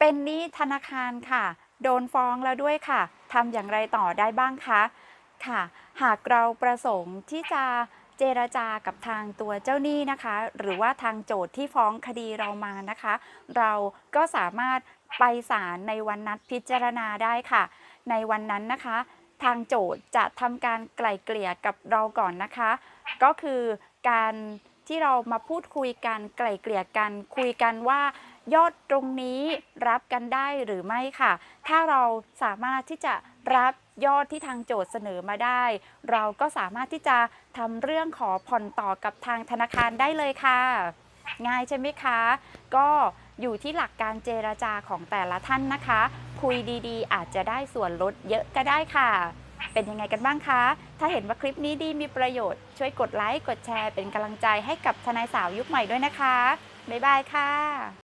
เป็นหนี้ธนาคารค่ะ โดนฟ้องแล้วด้วยค่ะทำอย่างไรต่อได้บ้างคะค่ะ หากเราประสงค์ที่จะเจรจากับทางตัวเจ้าหนี้นะคะ หรือว่าทางโจทย์ที่ฟ้องคดีเรามานะคะ เราก็สามารถไปศาลในวันนัดพิจารณาได้ค่ะ ในวันนั้นนะคะ ทางโจทย์จะทำการไกล่เกลี่ยกับเราก่อนนะคะ ก็คือการ ที่เรามาพูดคุยกันไกล่เกลี่ยกันคุยกันว่ายอดตรงนี้รับกันได้หรือไม่ค่ะ ถ้าเราสามารถที่จะรับยอดที่ทางโจทย์เสนอมาได้ เราก็สามารถที่จะทำเรื่องขอผ่อนต่อกับทางธนาคารได้เลยค่ะ ง่ายใช่ไหมคะ ก็อยู่ที่หลักการเจรจาของแต่ละท่านนะคะ คุยดีๆ อาจจะได้ส่วนลดเยอะก็ได้ค่ะ เป็นยังไงกันบ้างคะ ถ้าเห็นว่าคลิปนี้ดีมีประโยชน์ ช่วยกดไลค์ กดแชร์ เป็นกำลังใจให้กับทนายสาวยุคใหม่ด้วยนะคะ บ๊ายบายค่ะ